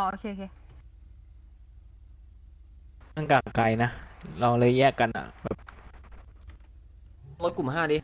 อ๋อโอเคโอเคมันกางไกลนะ เราเลยแยกกันอะแบบรถกลุ่มห้าดิ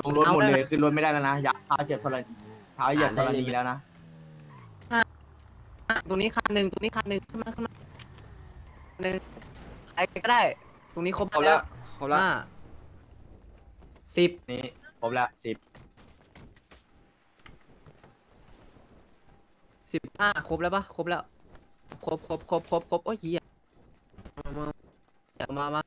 ลงรถหมดเลยขึ้นรถไม่ได้แล้วนะยักเท้าเหยียบธรณีเท้าเหยียบธรณีแล้วนะตรงนี้คันหนึ่งตรงนี้คันหนึ่งขึ้นมาขึ้นมาหนึ่งใครก็ได้ ตรงนี้ครบครบแล้วครบแล้วห้า สิบนี่ครบแล้วสิบสิบห้าครบแล้วปะครบแล้ว ครบครบครบครบครบโอ้ยเหี้ยมามามามา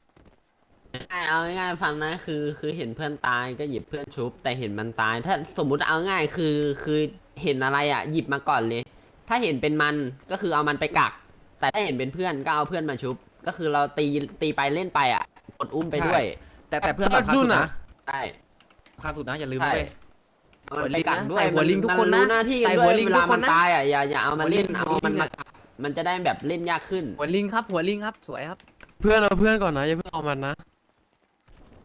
ง่ายเอาง่ายๆฟังนะคือคือเห็นเพื่อนตายก็หยิบเพื่อนชุบ แต่เห็นมันตาย ถ้าสมมุติเอาง่ายคือคือเห็นอะไรอะ หยิบมาก่อนเลย ถ้าเห็นเป็นมันก็คือเอามันไปกัก แต่ถ้าเห็นเป็นเพื่อนก็เอาเพื่อนมาชุบ ก็คือเราตีตีไปเล่นไปอะกดอุ้มไปด้วย แต่แต่เพื่อนสำคัญสุดนะ ใช่สำคัญสุดนะอย่าลืมใช่ด้วยเอามันไปกักด้วยใส่หัวลิงทุกคนนะมัรู้หน้าที่กันใส่ด้หัววยลิงเวทุลากคมันนนะตายอะอย่าอย่าเอามาเล่นหัวลิงเอามันมากักมันจะได้แบบเล่นยากขึ้น หัวลิงครับ หัวลิงครับ สวยครับ เพื่อนเอาเพื่อนก่อนนะอย่าเพิ่งเอามันนะ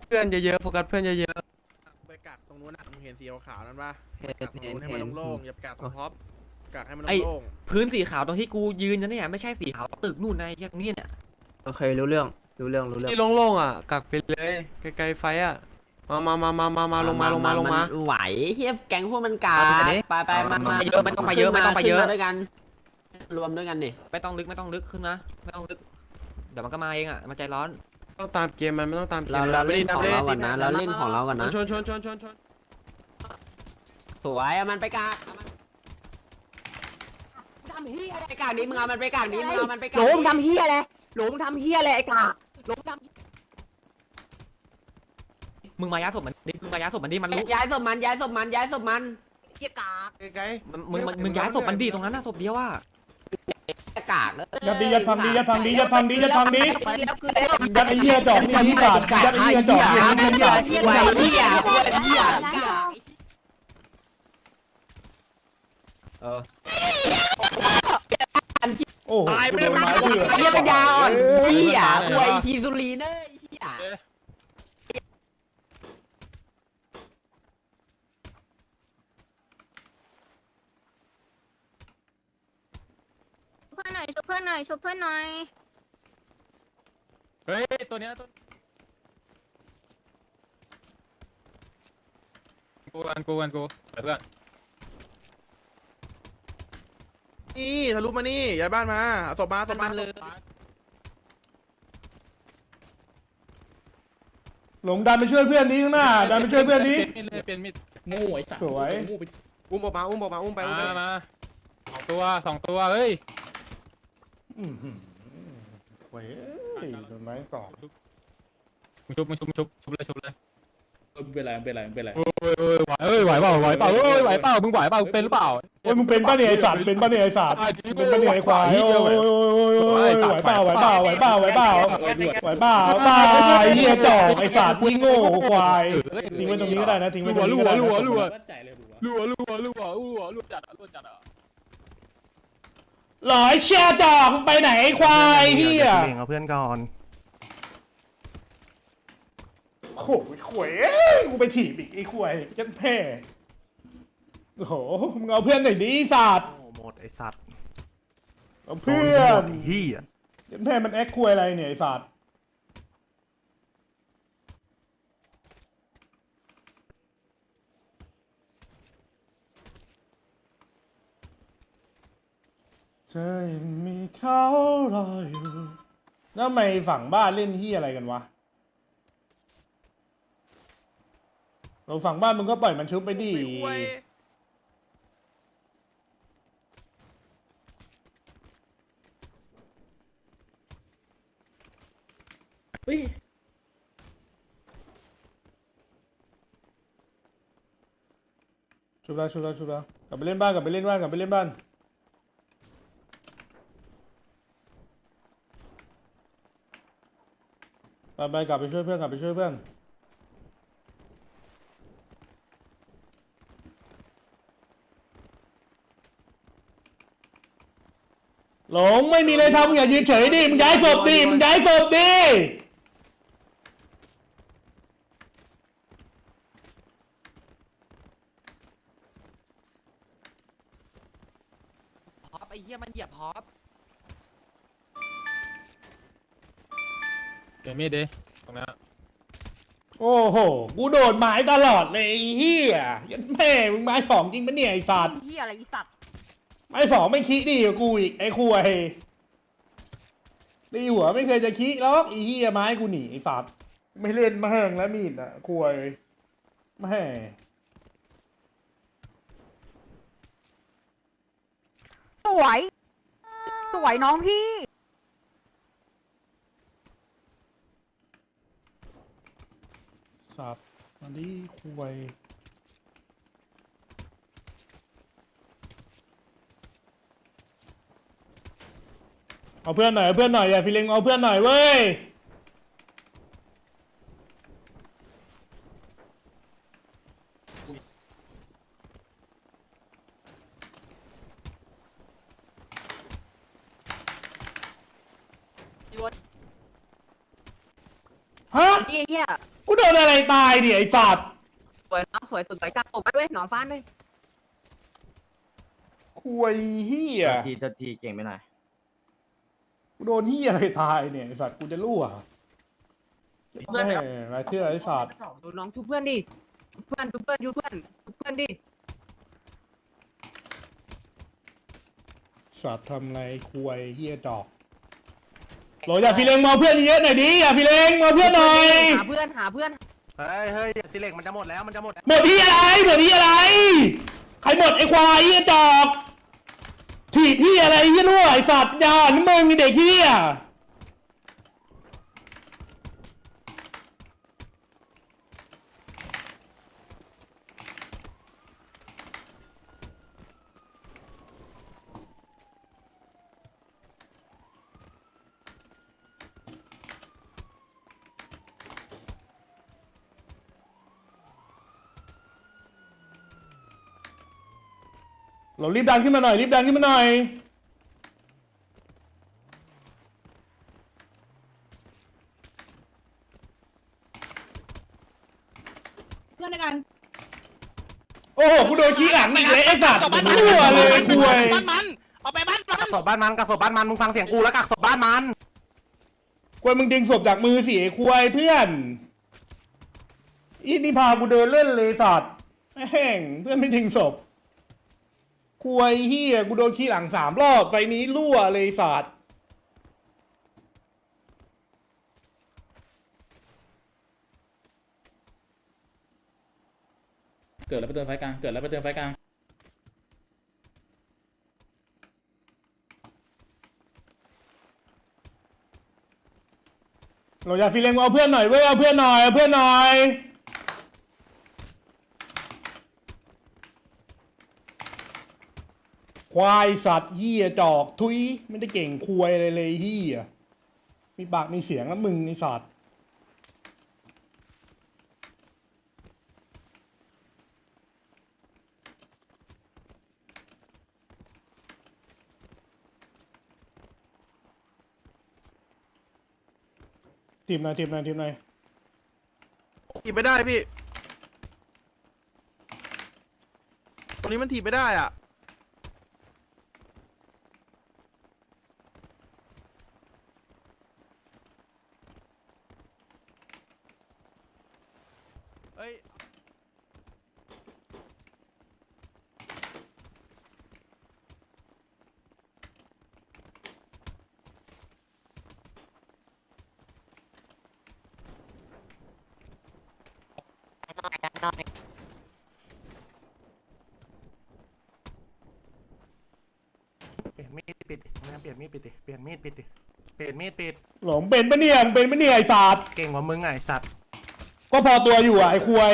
เพื่อนเยอะๆโฟกัสเพื่อนเยอะไปกักตรงนู้นอะมึงเห็นสีขาวๆนั่นปะเห็นกักตรงนู้นให้เห็มันนโล่งๆอย่าไปกักตรงท็อปกักให้มันไอ้ โล่งพื้นสีขาวตรงที่กูยืนนะเนี่ยไม่ใช่สีขาวตึกนู่นในอย่างนี้เนี่ยโอเครู้เรื่องรู้เรื่องรู้ๆเรื่องที่โล่งๆอะกักไปเลยไกลๆไฟอะ มามามามามามาลงมาลงมาลงมาไหวเฮียแก๊งพวกมันกาเอาไปดิไปไปมามาไม่เยอะไม่ต้องไปเยอะไม่ต้องไปเยอะขึ้นมาด้วยกัน รวมด้วยกันดิไม่ต้องลึกไม่ต้องลึกขึ้นนะไม่ต้องลึก เดี๋ยวมันก็มาเองอะมันใจร้อน ต้องตามเกมมันไม่ต้องตามเกเรามเรามันเล่นของเราก่อนนะเราเล่นของเราก่อนนะชนชนชนชนชนสวยเอามันไปกากเอามันทำเฮียอะไรไปกากนี้มึงเอามันไปกากนี้มึงเอามันไปกากหลนี้งทำเฮียอะไรหลงทำเฮียอะไรไอ้กาหลงทำ มึงมายาศพมันดิมึงมายาศพมันดิมันรู้ย้ายศพมันย้ายศพมันย้ายศพมันเฮียกาไกลมึงมึงมึงย้ายศพมันดิตรงนั้นน่ะศพเดียวอะกากเลยยัดดียัดพังดียัดพังดียัดพังดียัดพังดีไปแล้วคือแล้วยัดไอ้เหี้ยจอกนี่ที่ขาดยัดไอ้เหี้ยจอกนี่ที่ขาดไหวเฮียไหวเฮียเออโอ้โหกูโดนไม้เบื่อเฮียปัญญาอ่อนเฮียไหวทีสุรีเนอร์เฮีย เพื่อ นหน่อยช่วยเพื่อนหน่อยช่วยเพื่อนหน่อยเฮ้ยตัวเนี้ยตัวกูกันกูกันกูเพื่อนๆนี่ทะลุมานี่ย้ายบ้านมาเอาศพมาศพมาเลยหลงดันไปช่วยเพื่อนนี้ข้างหน้าดันไปช่วยเพื่อนนี้มีดเลยเป็นมีดงูไอ้สัตว์สวยงูไปอุ้มออกมาอุ้มออกมาอุ้มไปอุ้มไป มามาสองตัวสองตัวเฮ้ย อื้อหือเว้ยโดนไม้สองมึงชุบมึงชุบมึงชุบชุบเลยชุบเลยเป็นไรเป็นไรเป็นไรเอ้ยไหวเปล่าไหวเปล่าเอ้ยไหวเปล่ามึงไหวเปล่าเป็นหรือเปล่าโอ้ยมึงเป็นป้าเนี่ยไอสัตว์เป็นป้าเนี่ยไอสัตว์มึงเป็นป้าเนี่ยไอควายโอ้ยโอ้ยโอ้ยโอ้ยโอ้ยไหวเปล่าไหวเปล่าไหวเปล่าไหวเปล่าไหวเปล่าเปล่าไอ้เหี้ยจอกไอสัตว์นี่โง่ควายทิ้งไว้ตรงนี้ก็ได้นะทิ้งไว้ตรงนี้ก็ได้นะ รัวรัวรัวรัวรัวรัวจัดรัวจัดอะ หลอยเชียจอกมึงไปไหนไอ้ควายเหี้ยเอาเพื่อนก่อน โอ้ยขวยเอ้ยกูไปถีบอีกไอ้ขวยยันแพ่โอ้โหมึงเอาเพื่อนหน่อยดิไอ้สัตว์โอ้หมดไอสัตว์เอาเพื่อนไเฮียยันแพ่มันแอคควยอะไรเนี่ยไอ้สัตว์ เธอยังมีเขารออยู่แล้วทำไมฝั่งบ้านเล่นที่อะไรกันวะเราฝั่งบ้านมึงก็ปล่อยมันชุบไปดิชุบแล้วชุบแล้วชุบแล้วกลับไปเล่นบ้านกลับไปเล่นบ้านกลับไปเล่นบ้าน ไปไปกลับไปช่วยเพื่อนกลับไปช่วยเพื่อนหลงไม่มีอะไรทำอย่ายืนเฉยดิมึงย้ายศพดิมึงย้ายศพดิฮอปไอ้เหี้ยมันเหยียบฮอป เปลี่ยนมีดดิตรงนั้นโอ้โห กูโดนไม้ตลอดเลยไอ้เฮียยันแม่มึงไม้สองจริงปะเนี่ยไอ้สัตว์เฮียอะไรอีสัตว์ไม้สองไม่ขี้ดีกว่ากูอีกไอ้คุยตีหัวไม่เคยจะขี้แล้วไอ้เฮียไม้กูหนีไอ้สัตว์ไม่เล่นมาแห้งแล้วมีดอะคุยแม่สวย สวยน้องพี่ สัตว์มาดิคุยเอาเพื่อนหน่อยเอาเพื่อนหน่อยอย่าฟิลิงเอาเพื่อนหน่อยเว้ย ฮะไอ้เหี้ยกูโดนอะไรตายดิไอ้สัตว์สวยน้องสวยสวยจักศพไปด้วยหนอนฟ้านด้วยคุยเฮียทีทัทีเก่งไปหน่อยกูโดนเฮียอะไรตายเนี่ยไอ้สัตว์กูจะรั่วแม่ไรเชื่อไอ้สัตว์ดูน้องชุบเพื่อนดิชุบเพื่อนชุบเพื่อนชุบเพื่อนชุบเพื่อนดิสัตว์ทำอะไรคุยเฮียจอกโหลอย่าฟิเลงมาเอาเพื่อนเยอะๆหน่อยดิอย่าฟิเลงมาเอาเพื่อนหน่อยหาเพื่อนหาเพื่อนเฮ้ยเฮ้ยสิเล็กมันจะหมดแล้วมันจะหมดแล้วหมดที่อะไรหมดที่อะไร ใครหมดไอ้ควายเฮียจอกถีบที่อะไรเฮียรั่วไอ้สัตว์อยานี่มึงไอ้เด็กเฮีย เรารีบดันขึ้นมาหน่อยรีบดันขึ้นมาหน่อยเพื่อนด้วยกันโอ้โหกูโดนขี้หลังอีกเลยไอ้สัตว์รั่วเลยคุยบ้านมันเอาไปบ้านมันกักศพบ้านมันกักศพบ้านมันมึงฟังเสียงกูแล้วกักศพบ้านมันควยมึงดึงศพจากมือสิไอ้ควายเพื่อนอีนี่พากูเดินเล่นเลยสัตว์แม่งเพื่อนไม่ดึงศพ ควยเฮียกูโดนขี้หลังสามรอบไฟนี้รั่วเลยสัตว์เกิดแล้วไปเติมไฟกลาง เกิดแล้วไปเติมไฟกลาง เราอย่าฟิเลงเอาเพื่อนหน่อยเว้ยเอาเพื่อนหน่อยเอาเพื่อนหน่อย ควายสัตว์เฮียจอกทุยไม่ได้เก่งควยอะไรเลยเฮียมีปากมีเสียงแล้วมึงไอสัตว์ทีมไหนทีมไหนทีมไหนถีบไม่ได้พี่ ตรงนี้มันถีบไม่ได้อะ เฮ้ย เปลี่ยนมีด ปิดดิมึงเปลี่ยนมีดปิดดิ เปลี่ยนมีดปิดดิ เปลี่ยนมีดปิด หลงเป็นปะเนี่ยมึงเป็นปะเนี่ยไอสัตว์เก่งกว่ามึงไงไอ้สัตว์ก็พอตัวอยู่อะไอควย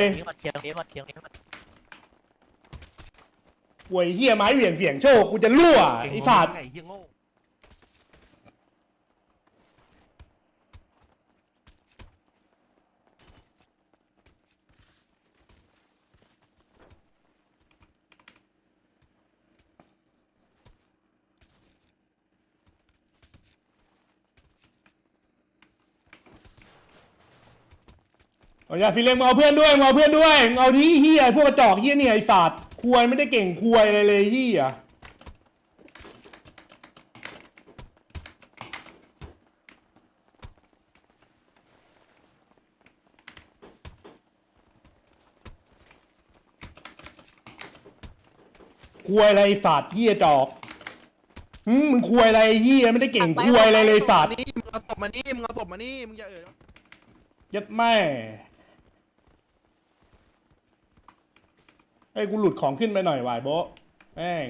ควยเฮียไม้เหวี่ยงเสียงโชคกูจะรั่วเก่งไอกว่าสัตมึว์งไงเฮียโง่ เอาอย่าฟิเล็กมาเอาเพื่อนด้วยมาเอาเพื่อนด้วยมึงเอาที่เฮียพวกกระจอกเฮียเนี่ยไอ้สัตว์ควยไม่ได้เก่งควยอะไรเลยเฮียควยอะไรไอ้สัตว์เฮียจอกหึมึงควยอะไรเฮียไม่ได้เก่งควยอะไรเลยไอ้สัตว์ นี่มึงเอาศพมานี่มึงเอาศพมานี่มึงอย่าเอ่ย เยัดแม่ ให้กูหลุดของขึ้นไปหน่อยวายโบะแม่ง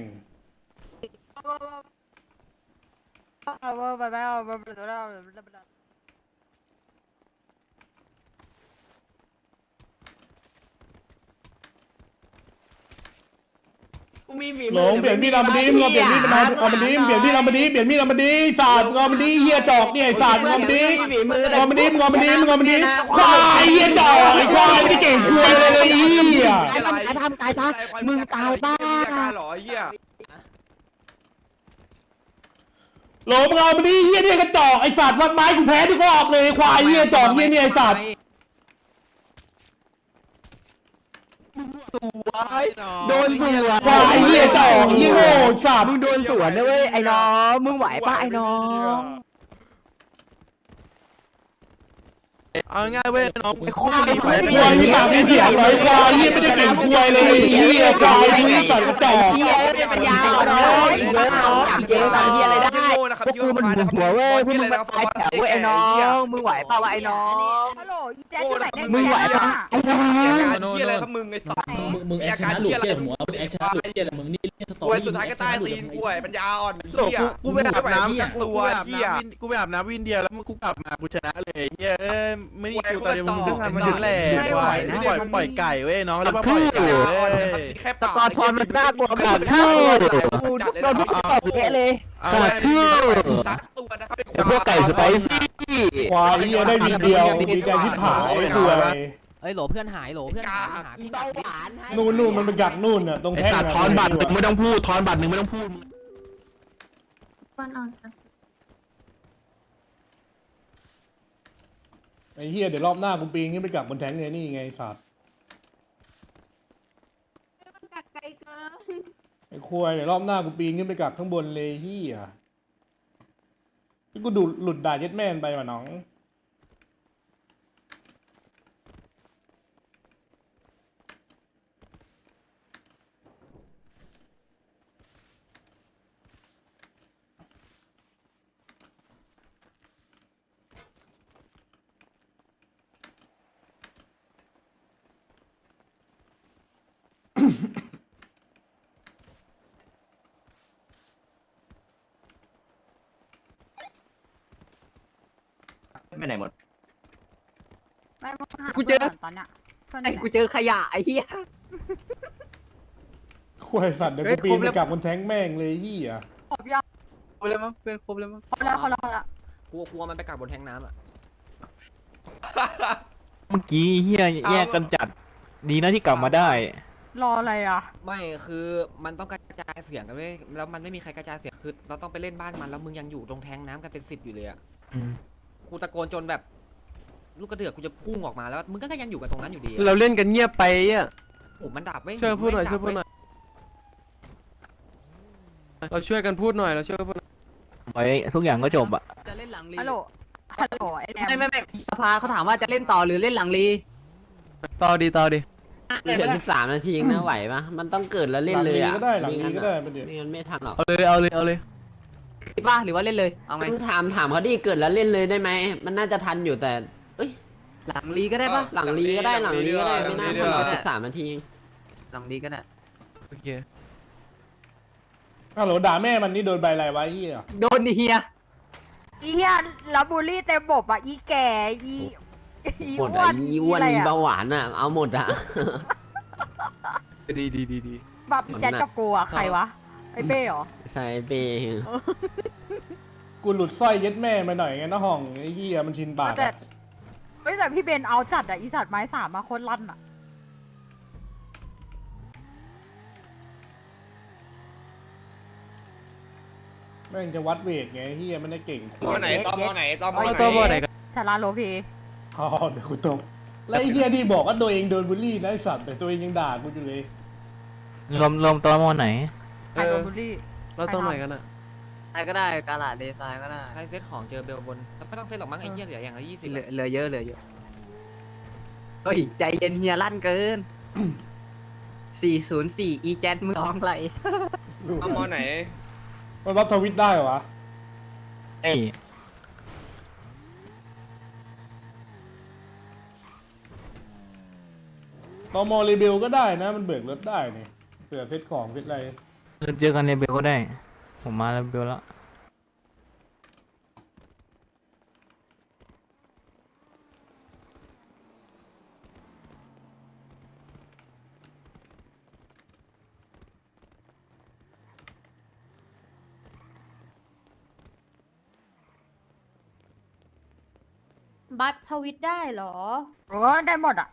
กูมีฝีหลงเปลี่ยนมีดเอามาดีมึงเอาเปลี่ยนมีดมาเอามาดีเปลี่ยนมีดเอามาดีเปลี่ยนมีดเอามาดีศาสตร์มึงเอามาดีเฮียจอกเนี่ยไอ้ศาสตร์มึงเอามาดีฝีมือมึงเอามาดีมึงเอามาดีมึงเอามาดีควายเฮียจอกไอ้ควายไม่ได้เก่งควยเลยเลยไอ้เฮียตายปะตายปะตายปะมึงตายปะหรอเฮียโหลมึงเอามาดีเฮียเนี่ยกระจอกไอ้ศาสตร์วัดไม้กูแพ้ทุกรอบเลยควายเฮียจอกเฮียเนี่ยไอ้ศาสตร์ โดนสวนควายเฮียจอกเฮียโง่ศาสตร์มึงโดนสวนนะเว้ยไอ้น้องมึงไหวปะไอ้น้อง เอาง่ายเว้ยน้องไอ้ควายควายมีปากมีเสียงเลยควายเฮียไม่ได้เก่งควยเลยเฮียควายมึงสัตว์กระจอกเฮียเนี่ยปัญญาน้องอีกเยอะน้องอีกเยอะทำเฮียอะไรได้พวกกูมันหัวหัวเว้ยพวกมึงมาตายแถวเว้ยไอ้น้องมึงไหวปะวะไอ้น้องฮัลโหลแจ๊คอยู่ไหนเนี่ยมึงไหวปะไอ้น้องเฮียอะไรครับมึงไอ้สัตว์มึงมึงแอคชั่นหลุดเกียร์หัวมึงแอคชั่นหลุดเกียร์มึงนี่เล่นสตอรี่สุดท้ายก็ใต้ตีนป่วยปัญญาอ่อนเฮียกูไปอาบน้ำตัวเฮียกูไปอาบน้ำวินเดียแล้วมึงกูกลับมากูชนะเลยเฮียไม่มีคิวตอนนี้มึงเพิ่งทำมันถึงแหล่ปล่อยปล่อยปล่อยไก่เว้ยน้องแล้วมาปล่อยไก่เว้ยแค่ตะกอนทอนมันน่ากลัวแบบชื่อกูโดนทุกตบเละเลย เอาไว้ซัดตัวนะครับพวกไก่สไปซี่ ควายเฮียได้วินเดียวดีใจที่ผายควยเอ้ยโหลเพื่อนหายโหลเพื่อนหายหาที่เบาหวานนู่นนู่นมันไปกักนู่นน่ะตรงไอ้แท่งสัตว์ทอนบัตรหนึ่งไม่ต้องพูดทอนบัตรหนึ่งไม่ต้องพูดวันออกจาก ไอ้เฮียเดี๋ยวรอบหน้ากูปีนขึ้นไปกับบนแท่งเนี่ยนี่ไงไอ้สัตว์มันกักไกลเกินไอ้ควายเดี๋ยวรอบหน้ากูปีนขึ้นไปกักข้างบนเลยเฮียที่กูดูดหลุดด่าเย็ดแม่นไปว่ะน้อง ไปไหนหมด ไม่มาหากูเจอตอนเนี้ยเพื่อนไอ้กูเจอขยะไอ้เหี้ย ควายสัตว์เดี๋ยวเฮ้กูยปีนครบไปแล้วกักบนแท่งแม่งเลยเฮียครบยังครบเลยมั้งเพื่อนครบเลยมั้งครบแล้วครบแล้วครบแล้วกลัวกลัวมันไปกักบนแทงน้ำอะเมื่อกี้เฮียแยกกันจัด ดีนะที่กลับมาได้ รออะไรอะไม่คือมันต้องกระจายเสียงกันเว้ยแล้วมันไม่มีใครกระจายเสียงคือเราต้องไปเล่นบ้านมันแล้วมึงยังอยู่ตรงแทงน้ำกันเป็นสิบอยู่เลยอะอืม กูตะโกนจนแบบ ลูกกระเดือกกูจะพุ่งออกมาแล้ว มึงก็ยังอยู่กันตรงนั้นอยู่ดีอะเราเล่นกันเงียบไปอะโอ้มันดับเว้ยช่วยพูดหน่อยแม่งช่วยพูดหน่อยเราช่วยกันพูดหน่อยเราช่วยกันพูดหน่อยไว้ทุกอย่างก็จบอะจะเล่นหลังลีฮัลโหล ฮัลโหลไอ้แนมไม่ไม่ไม่สภาเขาถามว่าจะเล่นต่อหรือเล่นหลังลีต่อดีต่อดีเหลือสิบสามนาทีเองนะไหวปะมันต้องเกิดแล้วเล่นเลยอะหลังนี้ก็ได้หลังนี้ก็ได้ประเดี๋ยวไม่งั้นไม่ทันหรอกเอาเลยเอาเลยเอาเลย ป่ะหรือว่าเล่นเลยเอาไงมึงถามถามเขาดิเกิดแล้วเล่นเลยได้ไหม มันน่าจะทันอยู่แต่ เอ้ย หลังลีก็ได้ป่ะหลังลีก็ได้หลังลีก็ได้ไม่น่าทันหลังลีก็ได้สิบสามนาทีเองหลังลีก็ได้โอเคฮัลโหลด่าแม่มันนี่โดนใบอะไรวะเฮียโดนดิเฮียอีเฮียแล้วบูลลี่เต็มบบอะอีแก่อีอีหมดอ้วอะนอีอ้วนอะไรอีอะเบาหวานอะ เอาหมดอะ ดีดีดีดี แบบอีแจ๊คกับกูอะใครวะ ไอ้เป้เหรอใส่เปย์กูหลุดสร้อยเย็ดแม่มาหน่อยไงนะห้องไอ้เฮียมันชินปากแต่อะเฮ้ยแต่พี่เบนเอาจัดอะอีสัตว์ไม้สามมาโคตรลั่นอะแม่งจะวัดเวทไงเฮียมันได้เก่งตอไหนตอมอไหนตอมอเอาไหนตัวบอไหนกันชาลาโลพีอ๋อเดี๋ยวกูตบแล้วไอ้เฮียที่บอกว่าตัวเองโดนบูลลี่นะไอ้สัตว์แต่ตัวเองยังด่ากูอยู่เลยรวมรวมตัวมอไหนใครโดนบูลลี่ เราต้องไหนกันอะใครก็ได้กาลาเดซายก็ได้ ใครเซตของเจอเบลบนไม่ต้องเซตหรอกมั้งไอ้เหี้ยเหลืออย่างละยี่สิบเหลือเหลือเยอะเหลือเยอะเฮ้ยใจเย็นเฮียลั่นเกิน 404 อีแจ๊ดมึงร้องไรเอามอไหนมันรับทวิตได้เหรอวะเอ้ยตอมอรีบิลก็ได้นะ มันเบิกรถได้นี่เผื่อเซตของเซตอะไร เจอกันในเบลก็ได้ ผมมาแล้วเบลแล้วบัตทวิตได้เหรอ โอ้ได้หมดอะ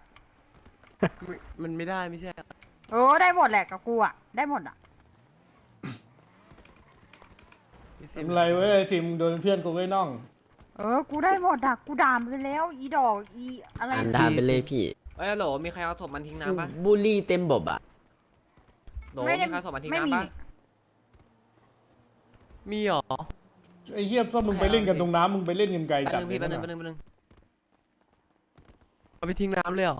มันไม่ได้ไม่ใช่ โอ้ได้หมดแหละกับกูอะ ได้หมดอะ พี่ทซิมำไรเว้ยไอ้ซิมโดนเพื่อนกูไว้น่อง เออ กูได้หมดอะ กูด่ามันไปแล้ว อีดอก อีอะไรอันดาไปเลยพี่เอ้ยโหลมีใครเอาศพมันทิ้งน้ำปะบูลลี่เต็มบบอะโหลไม่ได้มีใครเอาศพมันทิ้งไม่มีน้ำปะมีเหรอไอ้เหี้ยถ้ามึงไปเล่นกันตรงน้ำมึงไปเล่นกันไกลแป๊บจัดนึงเลพี่ยแป๊บนึงนะแป๊บนึงแป๊บนึงเอาไปทิ้งน้ำเลยเหรอ